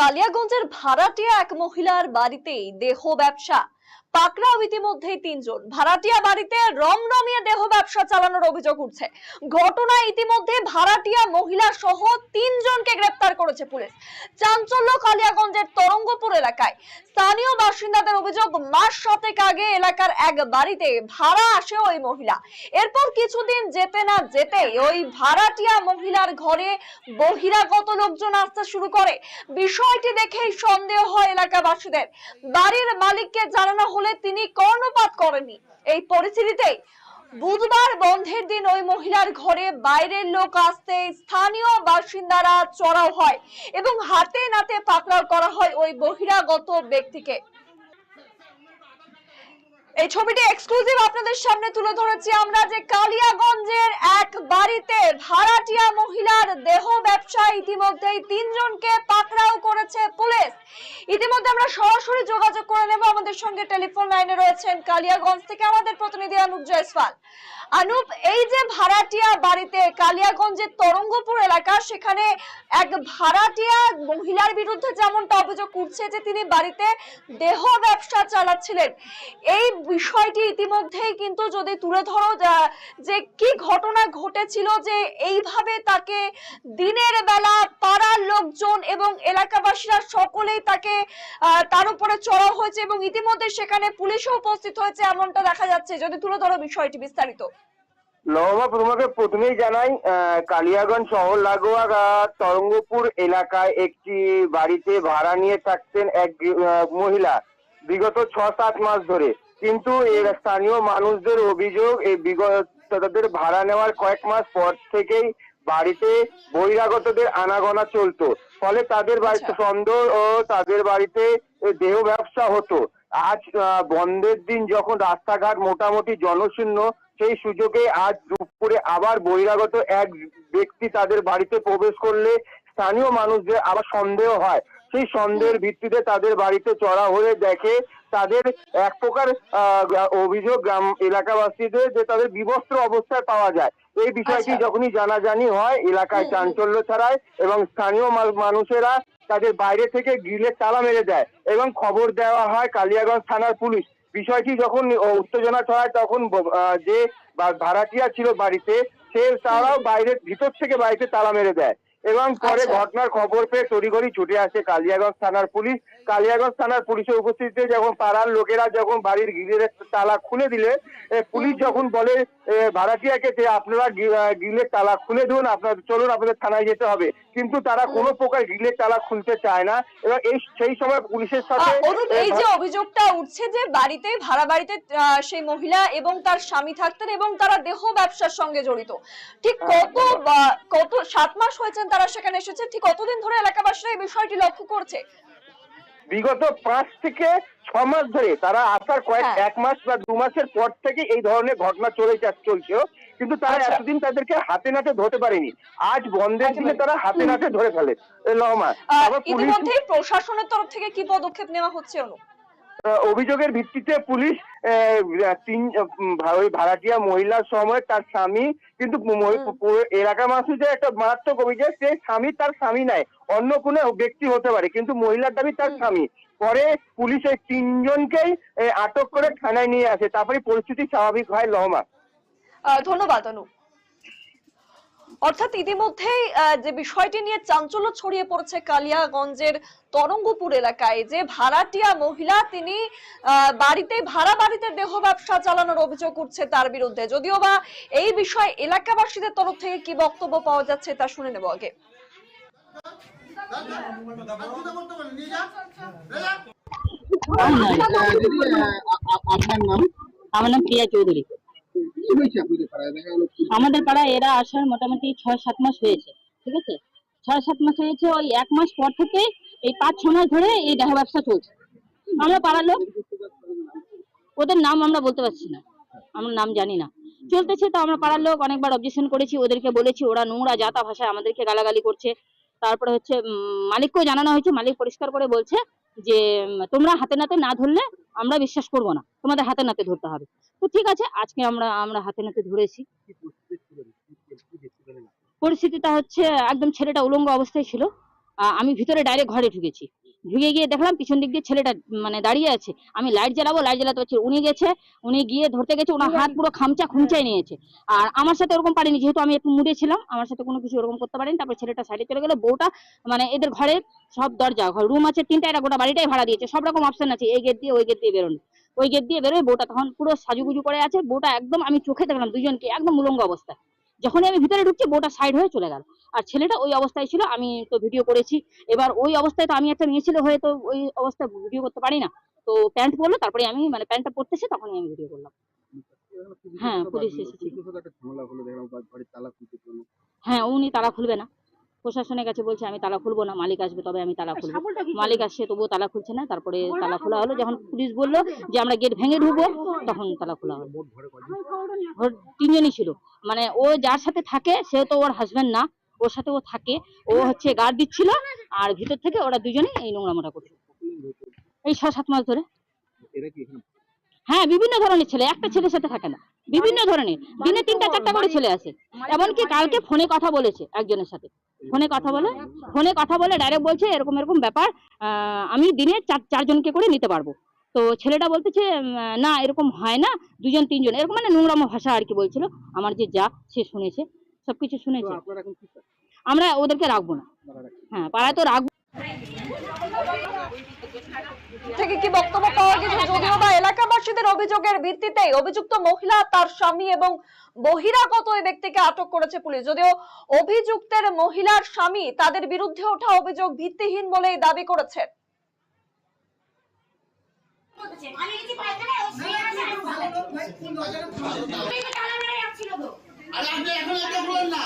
কালিয়াগঞ্জের ভাড়াটিয়া এক মহিলার বাড়িতেই দেহ ব্যবসা। পাকড়াও ইতিমধ্যেই তিনজন। ভাড়াটিয়া বাড়িতে রং নামিয়ে দেহ ব্যবসা চালানোর অভিযোগ উঠছে। ঘটনায় ইতিমধ্যে ভাড়াটিয়া মহিলা সহ তিনজনকে গ্রেপ্তার করেছে পুলিশ। চাঞ্চল্য কালিয়াগঞ্জের তরঙ্গপুর এলাকায়। স্থানীয় বাসিন্দাদের অভিযোগ, মাস আগে এলাকার এক বাড়িতে ভাড়া আসে ওই মহিলা। এরপর কিছুদিন যেতে না যেতেই ওই ভাড়াটিয়া মহিলার ঘরে বহিরাগত লোকজন আসতে শুরু করে। বিষয়টি দেখেই সন্দেহ হয় এলাকাবাসীদের। বাড়ির মালিককে জানানো হলে তিনি কর্ণপাত করেননি। এই পরিস্থিতিতে বুধবার বন্ধের দিন ওই মহিলার ঘরে বাইরের লোক আসতে স্থানীয় বাসিন্দারা চড়াও হয় এবং হাতে নাতে পাকড়াও করা হয় ওই বহিরাগত ব্যক্তিকে। এই ছবিটি এক্সক্লুসিভ আপনাদের সামনে তুলে ধরেছি আমরা যে কালিয়াগঞ্জের বাড়িতে ভাড়াটিয়া মহিলার দেহ ব্যবসা ইতিমধ্যেই তিনজনকে পাকড়াও করেছে পুলিশ। ইতিমধ্যে আমরা সরাসরি যোগাযোগ করে নেব। আমাদের সঙ্গে টেলিফোন লাইনে রয়েছেন কালিয়াগঞ্জ থেকে আমাদের প্রতিনিধি অনুপ জয়সওয়াল অনুপ এই যে ভাড়াটিয়া বাড়িতে কালিয়াগঞ্জের তরঙ্গপুর এলাকা, সেখানে এক ভাড়াটিয়া মহিলার বিরুদ্ধে যেমনটা অভিযোগ উঠছে যে তিনি বাড়িতে দেহ ব্যবসা চালাচ্ছিলেন, এই বিষয়টি ইতিমধ্যেই কিন্তু যদি তুলে ধরো, যে কি ঘটনা ঘটেছিল যে এইভাবে তাকে দিনের বেলা পাড়ার লোকজন এবং এলাকাবাসীরা সকলেই তাকে তার উপরে চড়াও হয়েছে এবং ইতিমধ্যে সেখানে পুলিশও উপস্থিত হয়েছে, এমনটা দেখা যাচ্ছে। যদি তুলে ধরো বিষয়টি বিস্তারিত। লহমা তোমাকে প্রথমেই জানাই কালিয়াগঞ্জ শহর লাগোয়া তরঙ্গপুর এলাকায় একটি বাড়িতে ভাড়া নিয়ে থাকতেন এক মহিলা। বিগত ছ সাত মাস ধরে। কিন্তু এর স্থানীয় মানুষদের অভিযোগ এই বিগত তাদের ভাড়া নেওয়ার কয়েক মাস পর থেকেই বাড়িতে বহিরাগতদের আনাগোনা চলতো। ফলে তাদের বাড়িতে আচ্ছা। সন্দেহ ও তাদের বাড়িতে দেহ ব্যবসা হতো। আজ বন্ধের দিন যখন রাস্তাঘাট মোটামুটি জনশূন্য সেই সুযোগে আজ দুপুরে আবার বহিরাগত এক ব্যক্তি তাদের বাড়িতে প্রবেশ করলে স্থানীয় মানুষদের আবার সন্দেহ হয় সেই সন্দেহের ভিত্তিতে তাদের বাড়িতে চড়া হয়ে দেখে তাদের এক প্রকার আহ, অভিযোগ গ্রাম এলাকাবাসীদের যে তাদের বিবস্ত্র অবস্থায় পাওয়া যায় এই বিষয়টি আচ্ছা। যখনই জানাজানি হয় এলাকায়। চাঞ্চল্য ছড়ায় এবং স্থানীয় মানুষেরা তাদের বাইরে থেকে গ্রিলের তালা মেরে দেয় এবং খবর দেওয়া হয় কালিয়াগঞ্জ থানার পুলিশ। বিষয়টি যখন উত্তেজনা ছড়ায় তখন যে ভাড়াটিয়া ছিল বাড়িতে, সে তারাও বাইরে, ভিতর থেকে বাড়িতে তালা মেরে দেয়। এবং পরে আচ্ছা। ঘটনার খবর পেয়ে তড়িঘড়ি ছুটে আসে কালিয়াগঞ্জ থানার পুলিশ। কালিয়াগঞ্জ থানার পুলিশের উপস্থিতিতে যখন পাড়ার লোকেরা যখন বাড়ির গ্রিলের তালা খুলে দিলে পুলিশ যখন বলে ভাড়াটিয়াকে যে আপনারা গ্রিলের তালা খুলে দিন আপনার চলুন আপনাদের থানায় যেতে হবে। কিন্তু তারা কোনো প্রকার গ্রিলের তালা খুলতে চায় না। এবং এই সেই সময় পুলিশের সাথে এই যে অভিযোগটা উঠছে যে বাড়িতে ভাড়া বাড়িতে সেই মহিলা এবং তার স্বামী থাকতেন এবং তারা দেহ ব্যবসার সঙ্গে জড়িত। ঠিক হ্যাঁ, কত কত সাত মাস হয়েছেন তারা সেখানে এসেছে। ঠিক কতদিন ধরে এলাকাবাসীরা এই বিষয়টি লক্ষ্য করছে? বিগত পাঁচ থেকে ছ মাস ধরে তারা আসার কয়েক হ্যাঁ। এক মাস বা দু মাসের পর থেকে এই ধরনের ঘটনা চলে চলছে কিন্তু তারা আচ্ছা। এতদিন তাদেরকে হাতে নাতে ধরতে পারেনি। আজ বন্ধের দিনে তারা হাতে নাতে ধরে ফেলে। লহমা। ইতিমধ্যেই প্রশাসনের তরফ থেকে কি পদক্ষেপ নেওয়া হচ্ছে অনু? অভিযোগের ভিত্তিতে পুলিশ তিন ওই ভাড়াটিয়া মহিলার সময় তার স্বামী কিন্তু এলাকার মানুষের একটা মারাত্মক অভিযোগ সে স্বামী তার স্বামী নাই অন্য কোনো ব্যক্তি হতে পারে কিন্তু মহিলার দাবি তার স্বামী। পরে পুলিশ এই তিনজনকেই আটক করে থানায় নিয়ে আসে তারপরে পরিস্থিতি স্বাভাবিক হয় লহমা ধন্যবাদ অনু অর্থাৎ ইতিমধ্যেই আহ, যে বিষয়টি নিয়ে চাঞ্চল্য ছড়িয়ে পড়েছে কালিয়াগঞ্জের তরঙ্গপুর এলাকায় যে ভাড়াটিয়া মহিলা তিনি বাড়িতে ভাড়া বাড়িতে দেহ ব্যবসা চালানোর অভিযোগ উঠছে তার বিরুদ্ধে। যদিও বা এই বিষয়ে এলাকাবাসীদের তরফ থেকে কি বক্তব্য পাওয়া যাচ্ছে তা শুনে নেব আগে। আমার নাম প্রিয়া চৌধুরী। আমাদের পাড়ায় এরা আসার মোটামুটি ছয়, সাত মাস হয়েছে, ঠিক আছে? ছয়, সাত মাস হয়েছে, ওই এক মাস পর থেকে এই পাঁচ, ছ মাস ধরে এই দেখা ব্যবসা চলছে। আমরা পাড়ার লোক, ওদের নাম আমরা বলতে পারছি না, আমরা নাম জানি না। চলতেছে তো আমরা পাড়ার লোক, অনেকবার অবজেকশন করেছি, ওদেরকে বলেছি, ওরা নোংরা জাতা ভাষায় আমাদেরকে গালাগালি করছে। তারপরে হচ্ছে মালিককেও জানানো হয়েছে, মালিক পরিষ্কার করে বলছে যে তোমরা হাতে নাতে না ধরলে আমরা বিশ্বাস করব না। তোমাদের হাতে নাতে ধরতে হবে। তো ঠিক আছে, আজকে আমরা আমরা হাতে নাতে ধরেছি। পরিস্থিতিটা হচ্ছে, একদম ছেলেটা উলঙ্গ অবস্থায় ছিল। আমি ভিতরে ডাইরেক্ট ঘরে ঢুকেছি। ঢুকে গিয়ে দেখলাম পিছন দিক দিয়ে ছেলেটা মানে দাঁড়িয়ে আছে। আমি লাইট জ্বালাবো লাইট জ্বালাতে পারছি উনি গেছে, উনি গিয়ে ধরতে গেছে, ওনার হাত পুরো খামচা খুমচাই নিয়েছে। আর আমার সাথে ওরকম পারিনি, যেহেতু আমি একটু মুড়ে ছিলাম, আমার সাথে কোনো কিছু ওরকম করতে পারিনি। তারপর ছেলেটা সাইডে চলে গেলো, বউটা মানে এদের ঘরে সব দরজা, ঘর রুম আছে, তিনটা এটা গোটা বাড়িটাই ভাড়া দিয়েছে। সব রকম অপশন আছে, এই গেট দিয়ে, ওই গেট দিয়ে বেরোনো। ওই গেট দিয়ে বেরোয়, বউটা তখন পুরো সাজুগুজু করে আছে। বউটা একদম, আমি চোখে দেখলাম দুজনকে, একদম উলঙ্গ অবস্থায়। যখনই আমি ভিতরে ঢুকছি, বউটা সাইড হয়ে চলে গেল। আর ছেলেটা ওই অবস্থায় ছিল আমি তো ভিডিও করেছি। এবার ওই অবস্থায় তো আমি একটা মেয়ে ছেলে হয়ে তো ওই অবস্থায় ভিডিও করতে পারি না। তো প্যান্ট পরলো তারপরে আমি মানে প্যান্টটা পরতেছে তখনই আমি ভিডিও করলাম। হ্যাঁ, পুলিশ হ্যাঁ উনি তালা খুলবে না। প্রশাসনের কাছে বলছে আমি তালা খুলবো না মালিক আসবে তবে আমি তালা খুলবো। মালিক আসছে তবুও তালা খুলছে না তারপরে তালা খোলা হলো। যখন পুলিশ বলল যে আমরা গেট ভেঙে ঢুকবো তখন তালা খোলা হলো। তিনজনই ছিল। মানে ও যার সাথে থাকে সে তো ওর হাজবেন্ড না। ওর সাথে ও থাকে। ও হচ্ছে গার্ড দিচ্ছিল আর ভিতর থেকে ওরা দুজনেই এই নোংরামোটা করছে এই ছ সাত মাস ধরে। হ্যাঁ বিভিন্ন ধরনের ছেলে একটা ছেলের সাথে থাকে না। বিভিন্ন ধরনের। দিনে তিনটা চারটা করে ছেলে আসে এমনকি কালকে ফোনে কথা বলেছে একজনের সাথে। ফোনে কথা বলে ফোনে কথা বলে ডাইরেক্ট বলছে এরকম এরকম ব্যাপার আহ, আমি দিনে চার চারজনকে করে নিতে পারব। তো ছেলেটা বলতেছে না এরকম হয় না দুজন তিনজন এরকম মানে নোংরামো ভাষা আর কি বলছিল। আমার যে যা সে শুনেছে। সবকিছু শুনেছে? আমরা ওদেরকে রাখব না। হ্যাঁ পাড়ায় তো রাখব। থেকে কি বক্তব্য পাওয়া গেছে? যদিও বা এলাকাবাসীদের অভিযোগের ভিত্তিতেই অভিযুক্ত মহিলা তার স্বামী এবং বহিরাগত ওই ব্যক্তিকে আটক করেছে পুলিশ। যদিও অভিযুক্তের মহিলার স্বামী তাদের বিরুদ্ধে ওঠা অভিযোগ ভিত্তিহীন বলেই দাবি করেছেন আমি আরে আপনি এখন এটা বলেন না।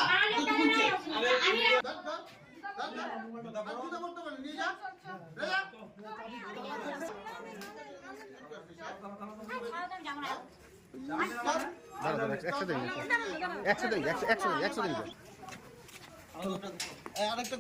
একসাথে একসাথে একসাথে একসাথে আরেকটা